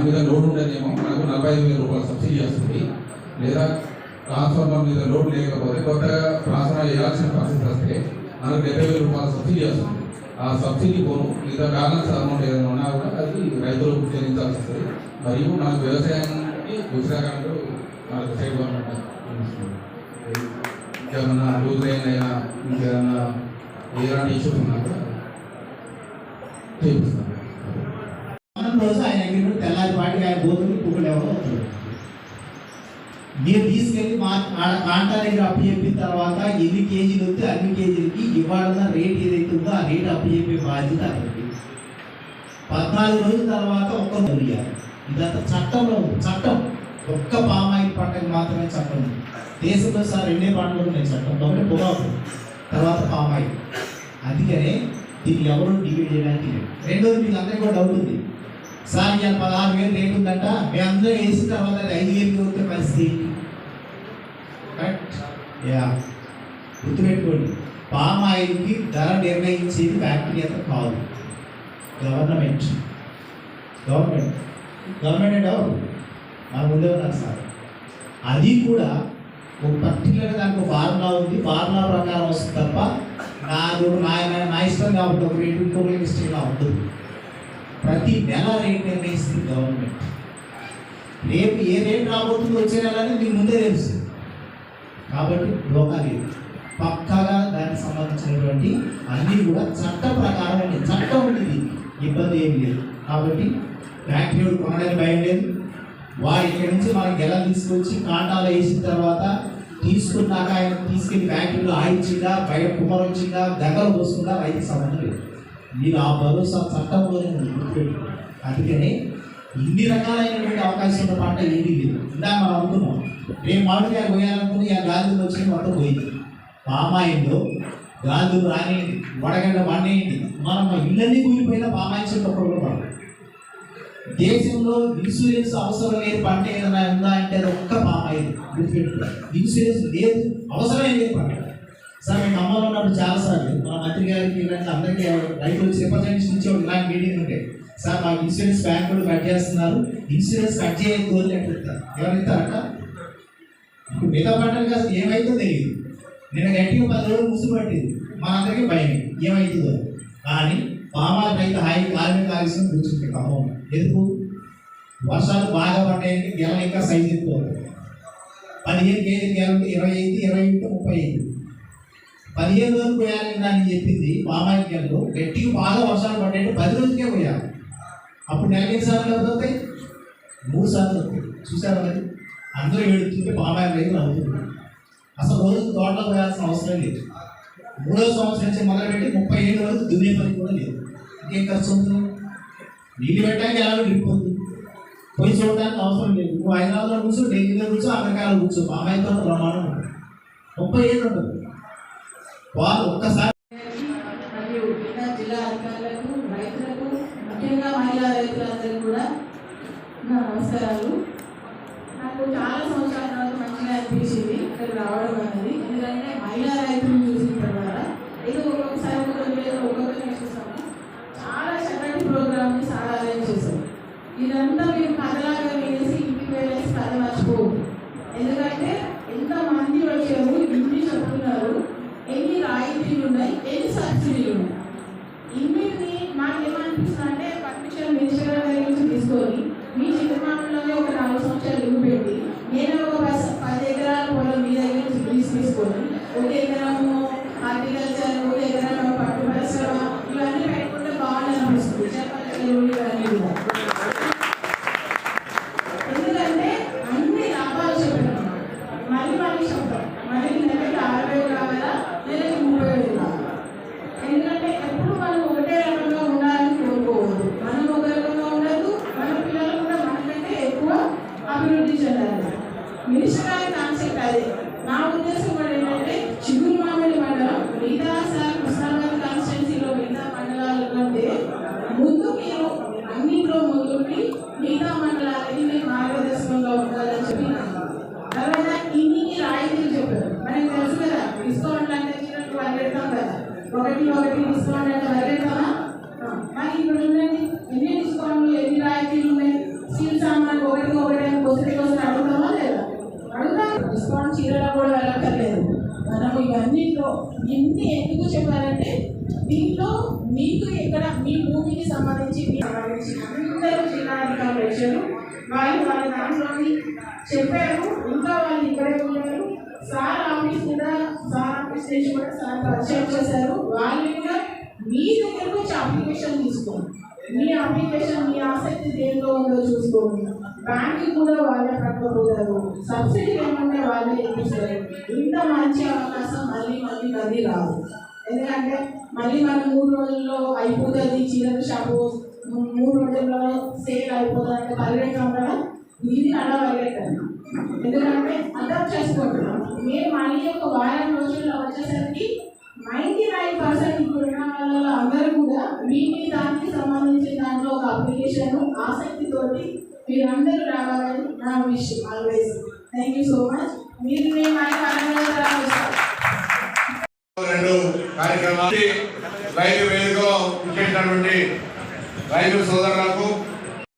దాని మీద లోడ్ ఉండేదేమో. మనకు నలభై ఐదు వేల రూపాయలు సబ్సిడీ వస్తుంది లేదా ట్రాన్స్ఫార్మర్ మీద లోడ్ లేకపోతే కొత్తగా ట్రాన్స్ఫార్మర్ వేయాల్సిన పరిస్థితి వస్తే మనకు డెబ్బై వేల రూపాయల సబ్సిడీ వస్తుంది ఆ సబ్సిడీ పోను. లేదా బ్యాలెన్స్ అమౌంట్ ఏదైనా ఉన్నా కూడా అది రైతులకు చెల్లించాల్సి వస్తుంది మరియు మనకు వ్యవసాయానికి ఉచితంగా మనకు స్టేట్ గవర్నమెంట్ ఇంకేమన్నా లూజ్ అయినా ఇంకేమన్నా ఏదైనా ఇష్యూస్ ఉన్నా కూడా చేపిస్తాం మనం రోజు ఆయన అగ్రిమెంట్ తెల్లారి పాటికి ఆయన పోతుంది కుక్కలు ఎవరో వస్తారు. మీరు తీసుకెళ్ళి మా ఆడ దగ్గర అప్పు చెప్పిన తర్వాత ఎన్ని కేజీలు వస్తే అన్ని కేజీలకి ఇవ్వాలన్న రేట్ ఏదైతే ఉందో ఆ రేట్ అప్పు చెప్పే బాధ్యత అతనికి పద్నాలుగు రోజుల తర్వాత ఒక్క రోజు ఇవ్వాలి ఇదంతా చట్టంలో ఉంది. చట్టం. ఒక్క పామాయిల్ పంటకు మాత్రమే చట్టం ఉంది. దేశంలో సార్ రెండే పంటలు ఉన్నాయి చట్టంలో ఒకటి పొగాకు తర్వాత పామాయిల్. అందుకనే దీన్ని ఎవరు డివైడ్ చేయడానికి లేదు. రెండోది మీకు అందరికీ కూడా డౌట్ ఉంది. సార్ ఇవాళ పదహారు వేలు రేటు ఉందంట. మేము అందరూ వేసిన తర్వాత ఐదు వేలు వస్తే పరిస్థితి యా. గుర్తుపెట్టుకోండి. పామ్ ఆయిల్కి ధర నిర్ణయించేది ఫ్యాక్టరీ అంతా కాదు. గవర్నమెంట్ గవర్నమెంట్ గవర్నమెంట్ అంటే ఎవరు? మన ముందే ఉన్నారు సార్. అది కూడా ఒక పర్టికులర్గా దానికి ఫార్ములా ఉంది. ఫార్ములా ప్రకారం వస్తుంది తప్ప నాకు నా నా ఇష్టం కాబట్టి ఒక రేటు ఇంకొక ఇష్టంగా ఉండదు. ప్రతి నెల రేట్ నిర్ణయిస్తుంది గవర్నమెంట్ రేపు ఏ రేట్ రాబోతుందో వచ్చే నెల మీకు ముందే తెలుసు. కాబట్టి డోకా లేదు పక్కాగా దానికి సంబంధించినటువంటి అన్నీ కూడా చట్ట ప్రకారం చట్టం ఉంది ఇబ్బంది ఏం లేదు. కాబట్టి ఫ్యాక్టరీ కొనడానికి భయం లేదు. వాడు ఇక్కడి నుంచి మనకి ఎలా తీసుకొచ్చి కాంటాలు వేసిన తర్వాత తీసుకున్నాక ఆయన తీసుకెళ్ళి ఫ్యాక్టరీలో ఆయించిందా బయట కుమరొచ్చిందా దగ్గర పోస్తుందా రైతు సంబంధం లేదు. మీరు ఆ భరోసా చట్టంలోనే గుర్తుపెట్టుకోండి అందుకనే ఇన్ని రకాలైనటువంటి అవకాశం పాట ఏమీ లేదు. ఇందా మనం అనుకున్నాం. రేపు మామిడికాయ పోయాలనుకుని ఆ గాజులు వచ్చి మొత్తం పోయింది. పామాయిల్లో గాజులు రానియండి వడగండ వండేయండి మనం ఇళ్ళన్నీ కూలిపోయినా పామాయి చెట్టు ఒక్కడు కూడా దేశంలో ఇన్సూరెన్స్ అవసరం లేని పంట ఏదైనా ఉందా అంటే అది ఒక్క పామాయిల్ ఇన్సూరెన్స్ లేదు అవసరం లేదు పంట. సార్ మేము అమ్మలో ఉన్నప్పుడు చాలాసార్లు మా మంత్రి గారికి ఇలాంటి అందరికీ రైతులు వచ్చి రిప్రజెంటేషన్ ఇచ్చే ఇలాంటి మీటింగ్ ఉంటాయి సార్ మా ఇన్సూరెన్స్ బ్యాంకులు కట్ చేస్తున్నారు. ఇన్సూరెన్స్ కట్ చేయని కోరి అంటారు ఎవరు ఇప్పుడు మిగతా పంటలకు కాదు ఏమైతుందో తెలియదు. నేను గట్టిగా పది రోజులు ముసుగు పట్టింది. అందరికీ భయం ఏమవుతుందో కానీ పామాయిల్ రైతు హాయి కార్మిక ఆలస్యం కూర్చుంటే ఖమ్మం ఎందుకు? వర్షాలు బాగా పడ్డాయంటే గెల ఇంకా సైజు ఎక్కువ. పదిహేను కేజీ గెల ఇరవై ఐదు ఇరవై ఇంటూ ముప్పై ఐదు. పదిహేను రోజులు పోయాలని అని చెప్పింది పామాయిల్ గెలలో గట్టిగా బాగా వర్షాలు పడ్డాయి పది రోజులకే పోయాలి అప్పుడు నెలకి ఎన్ని సార్లు అవుతాయి మూడు సార్లు అవుతాయి చూసారు మరి? అందరూ ఏడుతుంటే పామాయిల్ రైతులు అవుతుంది అసలు రోజు తోటలో పోయాల్సిన అవసరం లేదు. మూడో సంవత్సరం నుంచి మొదలుపెట్టి ముప్పై ఏడు వరకు దున్నే పని కూడా లేదు. ఇంకేం ఖర్చు అవుతుంది? నీళ్ళు పెట్టడానికి ఎలాగో డ్రిప్ ఉంది పోయి చూడడానికి అవసరం లేదు. నువ్వు హైదరాబాద్లో కూర్చో ఢిల్లీలో కూర్చో అమెరికాలో కూర్చో. పామాయిల్తో ప్రమాణం ఉంటుంది ముప్పై ఏళ్ళు ఉంటుంది. వారు ఒక్కసారి మరియు మిగతా జిల్లా అధికారులకు రైతులకు ముఖ్యంగా మహిళా రైతులందరికీ కూడా నా నమస్కారాలు. నాకు చాలా సంవత్సరాల తర్వాత మంచిగా అనిపించింది ఇక్కడ రావడం అనేది. ఎందుకంటే మహిళా రాయితీలు ఉన్నాయి ఎన్ని సబ్సిడీలు ఉన్నాయి ఇన్నిటిని నాకు ఏమనిపిస్తుంది అంటే పర్మిషన్ మినిస్టర్ గారి నుంచి తీసుకొని మీ చిన్నమానంలోనే ఒక నాలుగు సంవత్సరాలు ఇల్లు పెట్టి నేను ఒక పది- పది ఎకరాల పొలం మీ దగ్గర నుంచి లీజ్ తీసుకొని ఒక ఎకరము హార్టికల్చర్ ఒక ఎకరం పట్టు పరిశ్రమ ఇవన్నీ పెట్టుకుంటే బాగుంది అనిపిస్తుంది చెప్పలేదు ఇవన్నీ కూడా ఎందుకంటే అన్ని లాభాలు చెప్పాను మళ్ళీ మళ్ళీ చెప్తాం మళ్ళీ నెలకి ఆరు వేలు కావాలా నెలకి ముప్పై వేలు కావాలా ఎందుకంటే ఎప్పుడు మనం ఒకటే రకంగా ఉండాలని కోరుకోవద్దు మనం ఒక రకంగా ఉండదు మన పిల్లలు కూడా మనకంటే ఎక్కువ అభివృద్ధి చెందాలి మినిస్టర్ గారి కాన్సెప్ట్ అదే నా ఉద్దేశం కూడా ఏంటంటే చిగురు మామిడి మండలం మిగతా సార్ కృష్ణానగర్ కాన్స్టిట్యున్సీలో మిగతా మండలాల కంటే ముందు మీరు అన్నింటిలో ముందుండి మిగతా మండలాలకి మీరు మార్గదర్శకంగా ఉండాలని చెప్పి తర్వాత ఇన్ని రాయితీలు చెప్పారు. మనకి తెలుసు కదా డిస్కౌంట్ అంటే ఇచ్చినట్టు పరిగెడతాం కదా. ఒకటి ఒకటి డిస్కౌంట్ అంటే పరిగెడతామా మరి ఇప్పుడు ఉండండి ఎన్ని డిస్కౌంట్లు ఎన్ని రాయితీలు ఉన్నాయి? స్టీల్ సామాన్ ఒకటి ఒకటి అని కోసరి కోసరి అడుగుతామా లేదా అడుగుతాం డిస్కౌంట్ చీరలో కూడా వెళ్ళక్కర్లేదు మనము ఇవన్నిట్లో ఇన్ని ఎందుకు చెప్పారంటే దీంట్లో మీకు ఎక్కడ మీ భూమికి సంబంధించి మీకు సంబంధించి అందరూ జిల్లా అధికారులు వచ్చారు. వాళ్ళు వాళ్ళ దాంట్లోని చెప్పారు. ఇంకా వాళ్ళు ఇక్కడే ఉన్నారు. సార్ ఆఫీస్ కూడా సార్ ఆఫీస్ నుంచి కూడా సార్ పరిచయం చేశారు. వాళ్ళు కూడా మీ దగ్గరకు వచ్చి అప్లికేషన్ తీసుకోండి. మీ అప్లికేషన్ మీ ఆసక్తి దేంట్లో ఉందో చూసుకోండి. బ్యాంక్ కూడా వాళ్ళే పట్టుకోగలరు సబ్సిడీ ఏమంటే వాళ్ళే ఇప్పిస్తారు. ఇంత మంచి అవకాశం మళ్ళీ మళ్ళీ మళ్ళీ రాదు. ఎందుకంటే మళ్ళీ మనం మూడు రోజుల్లో అయిపోతుంది చీరల షాపు. మూడు రోజుల్లో సేల్ అయిపోతుంది అంటే పరిగెట్టడం ఇది అలా పరిగెట్టండి ఎందుకంటే అర్థం చేసుకుంటున్నాం మేము మళ్ళీ ఒక వారం అప్లికేషన్ ఆసక్తితోటి మీరందరూ రావాలని నా wish always thank you so much మీరు మేము మన కార్యక్రమాలు రెండు కార్యక్రమాలు. రైతు వేదికలో ఇచ్చేటటువంటి రైతు సోదరులకు